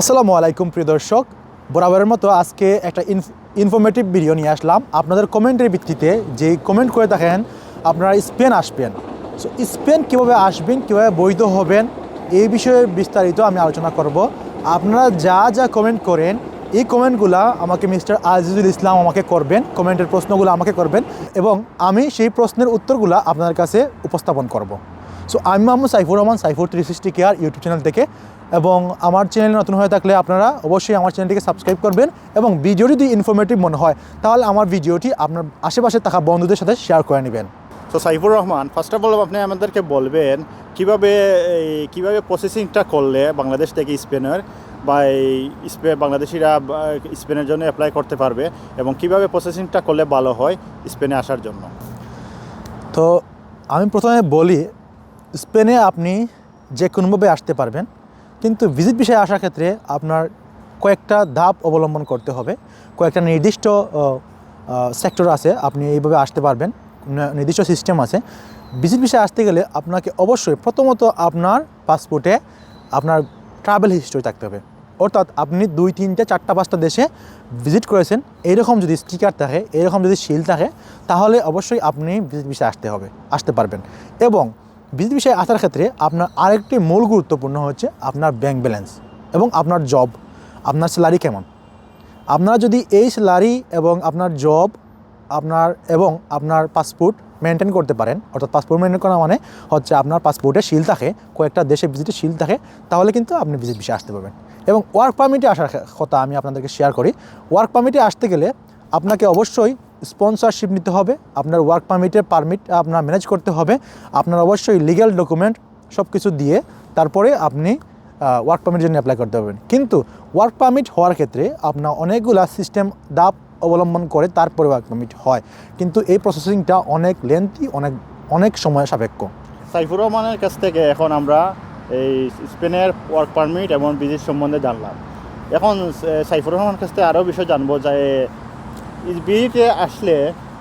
আসসালামু আলাইকুম, প্রিয় দর্শক। বরাবরের মতো আজকে একটা ইনফরমেটিভ ভিডিও নিয়ে আসলাম। আপনাদের কমেন্টের ভিত্তিতে যে কমেন্ট করে থাকেন, আপনারা স্পেন আসবেন। সো স্পেন কীভাবে আসবেন, কীভাবে বৈধ হবেন, এই বিষয়ে বিস্তারিত আমি আলোচনা করব। আপনারা যা যা কমেন্ট করেন, এই কমেন্টগুলো আমাকে মিস্টার আজিজুল ইসলাম আমাকে করবেন কমেন্টের প্রশ্নগুলো আমাকে করবেন এবং আমি সেই প্রশ্নের উত্তরগুলো আপনার কাছে উপস্থাপন করব। সো আমি Mohammad Saifur Rahman Saifur three sixty care YouTube channel থেকে এবং আমার চ্যানেল নতুন হয়ে থাকলে আপনারা অবশ্যই আমার চ্যানেলটিকে সাবস্ক্রাইব করবেন এবং ভিডিওটি যদি ইনফরমেটিভ মনে হয় তাহলে আমার ভিডিওটি আপনার আশেপাশে থাকা বন্ধুদের সাথে শেয়ার করে নেবেন। তো Saifur Rahman first of all আপনি আমাদেরকে বলবেন কীভাবে এই কীভাবে প্রসেসিংটা করলে বাংলাদেশ থেকে স্পেনের বা এই স্পে বাংলাদেশিরা স্পেনের জন্য অ্যাপ্লাই করতে পারবে এবং কীভাবে প্রসেসিংটা করলে ভালো হয় স্পেনে আসার জন্য? তো আমি প্রথমে বলি স্পেনে আপনি যে কোনোভাবে আসতে পারবেন, কিন্তু ভিজিট বিষয়ে আসার ক্ষেত্রে আপনার কয়েকটা ধাপ অবলম্বন করতে হবে। কয়েকটা নির্দিষ্ট সেক্টর আছে, আপনি এইভাবে আসতে পারবেন নির্দিষ্ট সিস্টেম আছে। ভিজিট বিষয়ে আসতে গেলে আপনাকে অবশ্যই প্রথমত আপনার পাসপোর্টে আপনার ট্রাভেল হিস্ট্রি থাকতে হবে। অর্থাৎ আপনি দুই, তিনটে, চারটা, পাঁচটা দেশে ভিজিট করেছেন এইরকম যদি স্টিকার থাকে, এরকম যদি শিল থাকে, তাহলে অবশ্যই আপনি ভিজিট বিষয়ে আসতে হবে, আসতে পারবেন। এবং ভিজিট বিষয়ে আসার ক্ষেত্রে আপনার আরেকটি মূল গুরুত্বপূর্ণ হচ্ছে আপনার ব্যাংক ব্যালেন্স এবং আপনার জব আপনার স্যালারি কেমন? আপনারা যদি এই স্যালারি এবং আপনার জব আপনার এবং আপনার পাসপোর্ট মেনটেন করতে পারেন, অর্থাৎ পাসপোর্ট মেনটেন করা মানে হচ্ছে আপনার পাসপোর্টে শিল থাকে, কয়েকটা দেশে ভিজিটে শিল থাকে, তাহলে কিন্তু আপনি ভিজিট বিষয়ে আসতে পারবেন। এবং ওয়ার্ক পারমিটে আসার কথা আমি আপনাদেরকে শেয়ার করি। ওয়ার্ক পারমিটে আসতে গেলে আপনাকে অবশ্যই স্পন্সরশিপ নিতে হবে, আপনার ওয়ার্ক পারমিটের পারমিট আপনার ম্যানেজ করতে হবে, আপনার অবশ্যই লিগ্যাল ডকুমেন্ট সব কিছু দিয়ে তারপরে আপনি ওয়ার্ক পারমিটের জন্য অ্যাপ্লাই করতে পারবেন। কিন্তু ওয়ার্ক পারমিট হওয়ার ক্ষেত্রে আপনার অনেকগুলা সিস্টেম দাপ অবলম্বন করে তারপরে ওয়ার্ক পারমিট হয়। কিন্তু এই প্রসেসিংটা অনেক লেন্থি অনেক অনেক সময় সাপেক্ষ। সাইফুর রহমানের কাছ থেকে এখন আমরা এই স্পেনের ওয়ার্ক পারমিট এবং ভিজিট সম্বন্ধে জানলাম। এখন সাইফুর রহমানের কাছ থেকে আরও বিষয় জানব যে ভিজিটে আসলে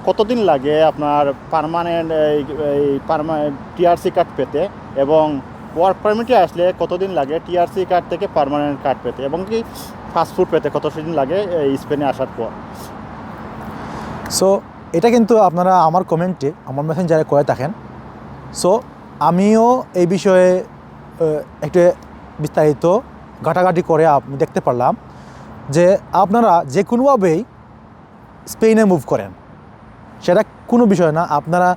কতদিন লাগে আপনার পারমানেন্ট এই টিআরসি কার্ড পেতে? এবং ওয়ার্ক পারমিটে আসলে কতদিন লাগে টিআরসি কার্ড থেকে পার্মানেন্ট কার্ড পেতে? এবং কি পাসপোর্ট পেতে কত দিন লাগে এই স্পেনে আসার পর? সো এটা কিন্তু আপনারা আমার কমেন্টে আমার মেসেঞ্জারে করে থাকেন। সো আমিও এই বিষয়ে একটু বিস্তারিত ঘাটাঘাটি করে দেখতে পারলাম যে আপনারা যে কোনোভাবেই স্পেনে মুভ করেন। সেটা কোনো বিষয় না। আপনারা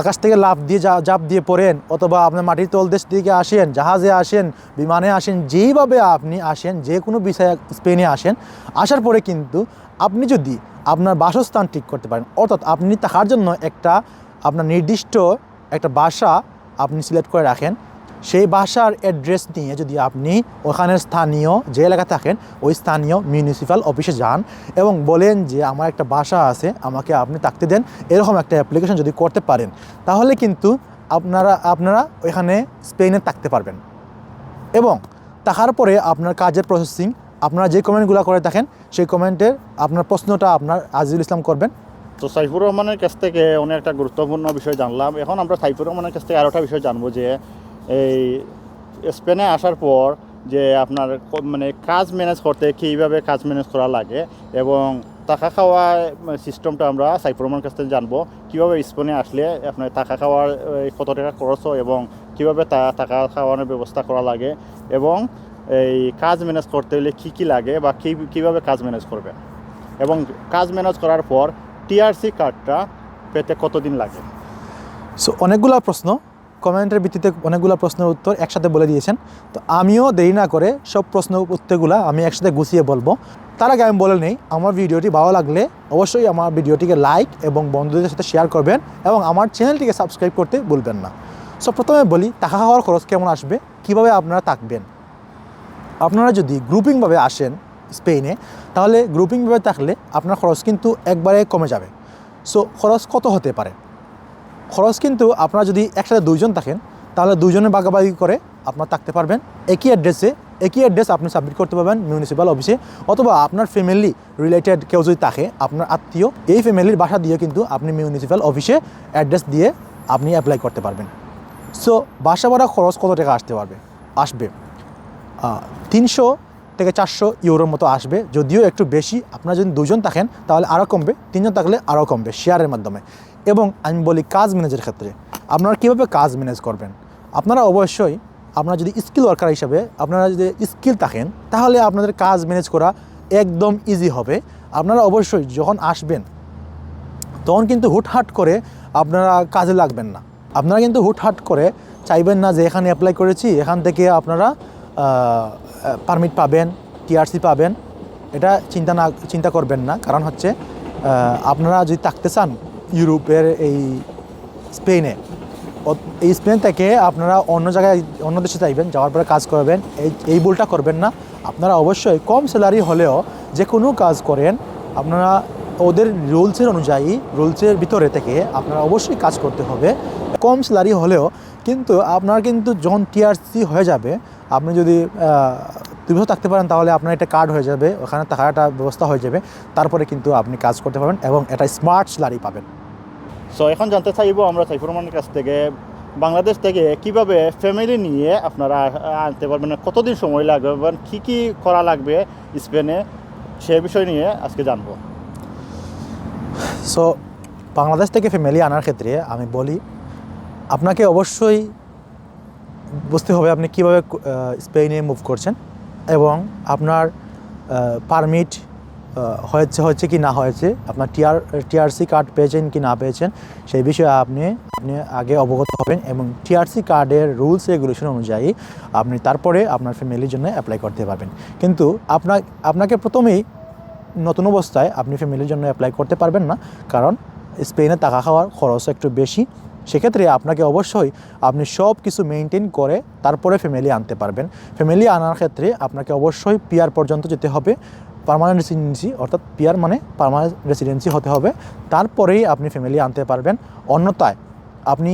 আকাশ থেকে লাফ দিয়ে যা জাপ দিয়ে পড়েন, অথবা আপনার মাটির তল দেশ থেকে আসেন, জাহাজে আসেন, বিমানে আসেন, যেইভাবে আপনি আসেন যে কোনো বিষয়ে স্পেনে আসেন, আসার পরে কিন্তু আপনি যদি আপনার বাসস্থান ঠিক করতে পারেন, অর্থাৎ আপনি থাকার জন্য একটা আপনার নির্দিষ্ট একটা বাসা আপনি সিলেক্ট করে রাখেন সেই বাসার অ্যাড্রেস নিয়ে যদি আপনি ওখানের স্থানীয় যে এলাকা থাকেন, ওই স্থানীয় মিউনিসিপ্যাল অফিসে যান এবং বলেন যে আমার একটা বাসা আছে, আমাকে আপনি থাকতে দেন, এরকম একটা অ্যাপ্লিকেশন যদি করতে পারেন, তাহলে কিন্তু আপনারা আপনারা ওইখানে স্পেনে থাকতে পারবেন। এবং থাকার পরে আপনার কাজের প্রসেসিং আপনারা যে কমেন্টগুলো করে থাকেন, সেই কমেন্টের আপনার প্রশ্নটা আপনার আজিজুল ইসলাম করবেন। তো সাইফুর রহমানের কাছ থেকে অনেক একটা গুরুত্বপূর্ণ বিষয় জানলাম। এখন আমরা সাইফুর রহমানের কাছ থেকে আরও একটা বিষয় জানব যে এই স্পেনে আসার পর যে আপনার মানে কাজ ম্যানেজ করতে কীভাবে কাজ ম্যানেজ করা লাগে এবং টাকা খাওয়া সিস্টেমটা আমরা সাইফুর রহমানের কাছ থেকে জানব। কীভাবে স্পেনে আসলে আপনার টাকা খাওয়ার কত টাকা খরচ হয় এবং কীভাবে টাকা খাওয়ানোর ব্যবস্থা করা লাগে এবং এই কাজ ম্যানেজ করতে হলে কী কী লাগে বা কী, কীভাবে কাজ ম্যানেজ করবে। এবং কাজ ম্যানেজ করার পর টিআরসি কার্ডটা পেতে কতদিন লাগে? সো অনেকগুলো প্রশ্ন। কমেন্টের ভিত্তিতে অনেকগুলো প্রশ্নের উত্তর একসাথে বলে দিয়েছেন। তো আমিও দেরি না করে সব প্রশ্ন উত্তরগুলো আমি একসাথে গুছিয়ে বলব। তার আগে আমি বলে নেই, আমার ভিডিওটি ভালো লাগলে অবশ্যই আমার ভিডিওটিকে লাইক এবং বন্ধুদের সাথে শেয়ার করবেন এবং আমার চ্যানেলটিকে সাবস্ক্রাইব করতে ভুলবেন না। সো প্রথমে বলি, টাকা খাওয়ার খরচ কেমন আসবে? কীভাবে আপনারা থাকবেন? আপনারা যদি গ্রুপিংভাবে আসেন স্পেনে তাহলে গ্রুপিংভাবে থাকলে আপনার খরচ কিন্তু একবারে কমে যাবে। সো খরচ কত হতে পারে? খরচ কিন্তু আপনারা যদি একসাথে দুইজন থাকেন, তাহলে দুইজনে বাগাবাগি করে আপনারা থাকতে পারবেন। একই অ্যাড্রেসে একই অ্যাড্রেস আপনি সাবমিট করতে পারবেন মিউনিসিপ্যাল অফিসে অথবা আপনার ফ্যামিলি রিলেটেড কেউ যদি থাকে, আপনার আত্মীয়, এই ফ্যামিলির বাসা দিয়ে কিন্তু আপনি মিউনিসিপ্যাল অফিসে অ্যাড্রেস দিয়ে আপনি অ্যাপ্লাই করতে পারবেন। সো বাসা ভাড়া খরচ কত টাকা আসতে পারবে? আসবে তিনশো থেকে চারশো ইউরোর মতো আসবে। যদিও একটু বেশি, আপনারা যদি দুজন থাকেন, তাহলে আরও কমবে, তিনজন থাকলে আরও কমবে শেয়ারের মাধ্যমে। এবং আমি বলি কাজ ম্যানেজের ক্ষেত্রে, আপনারা কীভাবে কাজ ম্যানেজ করবেন? আপনারা অবশ্যই, আপনারা যদি স্কিল ওয়ার্কার হিসাবে, আপনারা যদি স্কিল থাকেন, তাহলে আপনাদের কাজ ম্যানেজ করা একদম ইজি হবে। আপনারা অবশ্যই যখন আসবেন, তখন কিন্তু হুটহাট করে আপনারা কাজে লাগবেন না। আপনারা কিন্তু হুটহাট করে চাইবেন না যে এখানে অ্যাপ্লাই করেছি, এখান থেকে আপনারা পারমিট পাবেন টিআরসি পাবেন। এটা চিন্তা না, চিন্তা করবেন না। কারণ হচ্ছে আপনারা যদি থাকতে চান ইউরোপের এই স্পেনে। এই স্পেন থেকে আপনারা অন্য জায়গায়, অন্য দেশে চাইবেন যাওয়ার পরে কাজ করবেন। এই এই ভুলটা করবেন না। আপনারা অবশ্যই কম স্যালারি হলেও যে কোনো কাজ করেন, আপনারা ওদের রুলসের অনুযায়ী রুলসের ভিতরে থেকে আপনারা অবশ্যই কাজ করতে হবে। কম স্যালারি হলেও কিন্তু আপনার কিন্তু যখন টিআরসি হয়ে যাবে, আপনি যদি দুই বছর থাকতে পারেন, তাহলে আপনার একটা কার্ড হয়ে যাবে। ওখানে থাকার একটা ব্যবস্থা হয়ে যাবে। তারপরে কিন্তু আপনি কাজ করতে পারবেন এবং একটা স্মার্ট স্যালারি পাবেন। সো এখন জানতে চাইব আমরা সাইফুর রহমানের কাছ থেকে, বাংলাদেশ থেকে কীভাবে ফ্যামিলি নিয়ে আপনারা আনতে পারবেন, কতদিন সময় লাগবে, এবং কী কী করা লাগবে স্পেনে, সে বিষয় নিয়ে আজকে জানব। সো বাংলাদেশ থেকে ফ্যামিলি আনার ক্ষেত্রে আমি বলি, আপনাকে অবশ্যই বুঝতে হবে আপনি কীভাবে স্পেনে মুভ করছেন এবং আপনার পারমিট হয়েছে হয়েছে কি না হয়েছে, আপনার টিআর, টিআরসি কার্ড পেয়েছেন কি না পেয়েছেন, সেই বিষয়ে আপনি আপনি আগে অবগত হবেন এবং টিআরসি কার্ডের রুলস রেগুলেশন অনুযায়ী আপনি তারপরে আপনার ফ্যামিলির জন্য অ্যাপ্লাই করতে পারবেন। কিন্তু আপনার আপনাকে প্রথমেই নতুন অবস্থায় আপনি ফ্যামিলির জন্য অ্যাপ্লাই করতে পারবেন না, কারণ স্পেনে টাকা খাওয়ার খরচ একটু বেশি। সেক্ষেত্রে আপনাকে অবশ্যই আপনি সব কিছু মেনটেন করে তারপরে ফ্যামিলি আনতে পারবেন। ফ্যামিলি আনার ক্ষেত্রে আপনাকে অবশ্যই পিয়ার পর্যন্ত যেতে হবে। পার্মানেন্ট রেসিডেন্সি অর্থাৎ পিয়ার মানে পার্মানেন্ট রেসিডেন্সি হতে হবে। তারপরেই আপনি ফ্যামিলি আনতে পারবেন। অন্যথায়, আপনি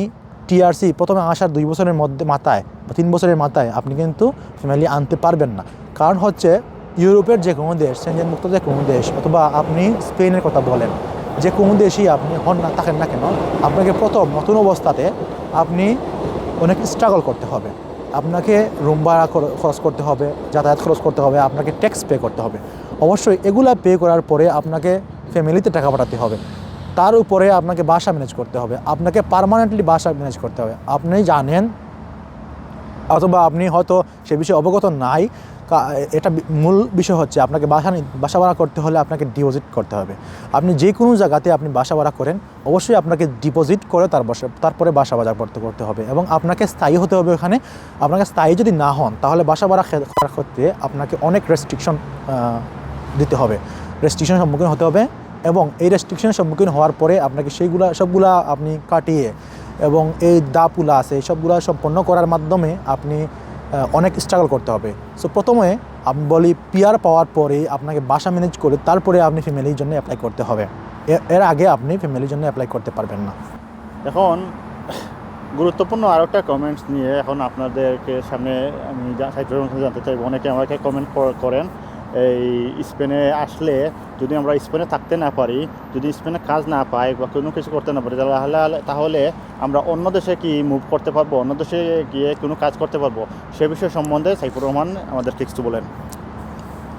টিআরসি প্রথমে আসার দুই বছরের মধ্যে মাথায় বা তিন বছরের মাথায় আপনি কিন্তু ফ্যামিলি আনতে পারবেন না। কারণ হচ্ছে, ইউরোপের যে কোনো দেশ মুক্ত যে কোনো দেশ, অথবা আপনি স্পেনের কথা বলেন যে কোনো দেশই আপনি হন না, থাকেন না কেন, আপনাকে প্রথম নতুন অবস্থাতে আপনি অনেক স্ট্রাগল করতে হবে। আপনাকে রুম ভাড়া খরচ করতে হবে, যাতায়াত খরচ করতে হবে, আপনাকে ট্যাক্স পে করতে হবে। অবশ্যই এগুলা পে করার পরে আপনাকে ফ্যামিলিতে টাকা পাঠাতে হবে। তার উপরে আপনাকে বাসা ম্যানেজ করতে হবে। আপনাকে পার্মানেন্টলি বাসা ম্যানেজ করতে হবে। আপনি জানেন, অথবা আপনি হয়তো সে বিষয়ে অবগত নাই এটা মূল বিষয় হচ্ছে আপনাকে বাসা বাসা ভাড়া করতে হলে আপনাকে ডিপোজিট করতে হবে। আপনি যে কোনো জায়গাতে আপনি বাসা ভাড়া করেন, অবশ্যই আপনাকে ডিপোজিট করে তার বসে, তারপরে বাসা ভাড়া করতে করতে হবে এবং আপনাকে স্থায়ী হতে হবে ওখানে। আপনাকে স্থায়ী যদি না হন, তাহলে বাসা ভাড়া ক্ষেত্রে আপনাকে অনেক রেস্ট্রিকশন দিতে হবে। রেস্ট্রিকশন সম্মুখীন হতে হবে এবং এই রেস্ট্রিকশনের সম্মুখীন হওয়ার পরে আপনাকে সেইগুলা, সবগুলা আপনি কাটিয়ে এবং এই দাপুলা আছে সবগুলা সম্পন্ন করার মাধ্যমে আপনি অনেক স্ট্রাগল করতে হবে। সো প্রথমে আমি বলি পিয়ার পাওয়ার পরে আপনাকে বাসা ম্যানেজ করে তারপরে আপনি ফ্যামিলির জন্য অ্যাপ্লাই করতে হবে। এর আগে আপনি ফ্যামিলির জন্য অ্যাপ্লাই করতে পারবেন না। এখন গুরুত্বপূর্ণ আরও একটা কমেন্টস নিয়ে এখন আপনাদেরকে সামনে আমি জানতে চাইব, অনেকে আমাকে কমেন্ট করেন। এই স্পেনে আসলে যদি আমরা স্পেনে থাকতে না পারি, যদি স্পেনে কাজ না পাই বা কোনো কিছু করতে না পারি, তাহলে তাহলে আমরা অন্য দেশে কি মুভ করতে পারব? অন্য দেশে গিয়ে কোনো কাজ করতে পারব? সে বিষয় সম্বন্ধে সাইফুর রহমান আমাদেরকে কিছু বলেন।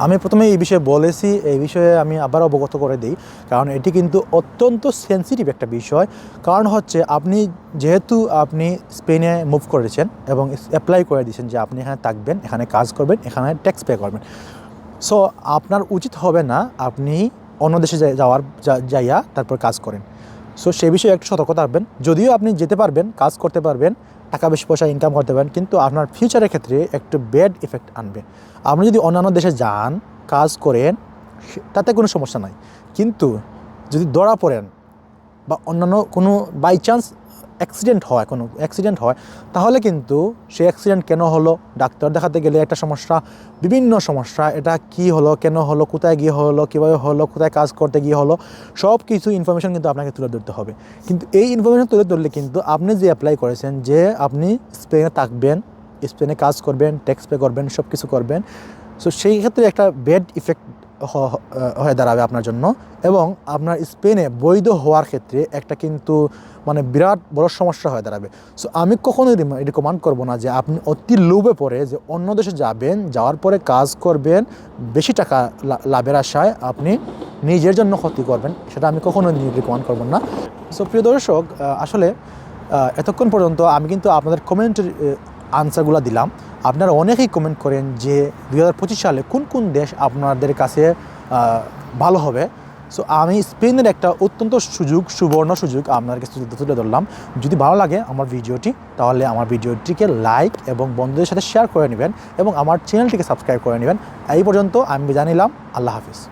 আমি প্রথমে এই বিষয়ে বলেছি, এই বিষয়ে আমি আবার অবগত করে দিই। কারণ এটি কিন্তু অত্যন্ত সেন্সিটিভ একটা বিষয়। কারণ হচ্ছে আপনি যেহেতু আপনি স্পেনে মুভ করেছেন এবং অ্যাপ্লাই করে দিয়েছেন যে আপনি এখানে থাকবেন, এখানে কাজ করবেন, এখানে ট্যাক্স পে করবেন। সো আপনার উচিত হবে না আপনি অন্য দেশে যাওয়ার যাইয়া তারপর কাজ করেন। সো সে বিষয়ে একটু সতর্ক থাকবেন। যদিও আপনি যেতে পারবেন, কাজ করতে পারবেন, টাকা বেশি পয়সা ইনকাম করতে পারেন কিন্তু আপনার ফিউচারের ক্ষেত্রে একটু ব্যাড ইফেক্ট আনবে। আপনি যদি অন্যান্য দেশে যান, কাজ করেন তাতে কোনো সমস্যা নাই। কিন্তু যদি ধরা পড়েন বা অন্যান্য কোনো বাই চান্স অ্যাক্সিডেন্ট হয়, কোনো অ্যাক্সিডেন্ট হয়, তাহলে কিন্তু সেই অ্যাক্সিডেন্ট কেন হলো? ডাক্তার দেখাতে গেলে একটা সমস্যা, বিভিন্ন সমস্যা, এটা কি হলো, কেন হলো, কোথায় গিয়ে হলো, কীভাবে হলো, কোথায় কাজ করতে গিয়ে হলো সব কিছু ইনফরমেশন কিন্তু আপনাকে তুলে ধরতে হবে। কিন্তু এই ইনফরমেশন তুলে ধরলে কিন্তু আপনি যে অ্যাপ্লাই করেছেন, যে আপনি স্পেনে থাকবেন স্পেনে কাজ করবেন ট্যাক্স পে করবেন সব কিছু করবেন সো সেই ক্ষেত্রে একটা ব্যাড ইফেক্ট হয়ে দাঁড়াবে আপনার জন্য। এবং আপনার স্পেনে বৈধ হওয়ার ক্ষেত্রে একটা কিন্তু মানে বিরাট বড় সমস্যা হয়ে দাঁড়াবে। সো আমি কখনোই রিকমেন্ড করব না যে আপনি অতি লোভে পড়ে যে অন্য দেশে যাবেন, যাওয়ার পরে কাজ করবেন, বেশি টাকা লাভের আশায় আপনি নিজের জন্য ক্ষতি করবেন, সেটা আমি কখনোই রিকমেন্ড করব না। সো প্রিয় দর্শক আসলে এতক্ষণ পর্যন্ত আমি কিন্তু আপনাদের কমেন্টের আনসারগুলো দিলাম। আপনারা অনেকেই কমেন্ট করেন যে দু হাজার পঁচিশ সালে কোন কোন দেশ আপনাদের কাছে ভালো হবে। সো আমি স্পেনের একটা অত্যন্ত সুযোগ, সুবর্ণ সুযোগ আপনার কাছে তুলে- তুলে ধরলাম। যদি ভালো লাগে আমার ভিডিওটি, তাহলে আমার ভিডিওটিকে লাইক এবং বন্ধুদের সাথে শেয়ার করে নেবেন এবং আমার চ্যানেলটিকে সাবস্ক্রাইব করে নেবেন। এই পর্যন্ত আমি জানিলাম আল্লাহ হাফিজ।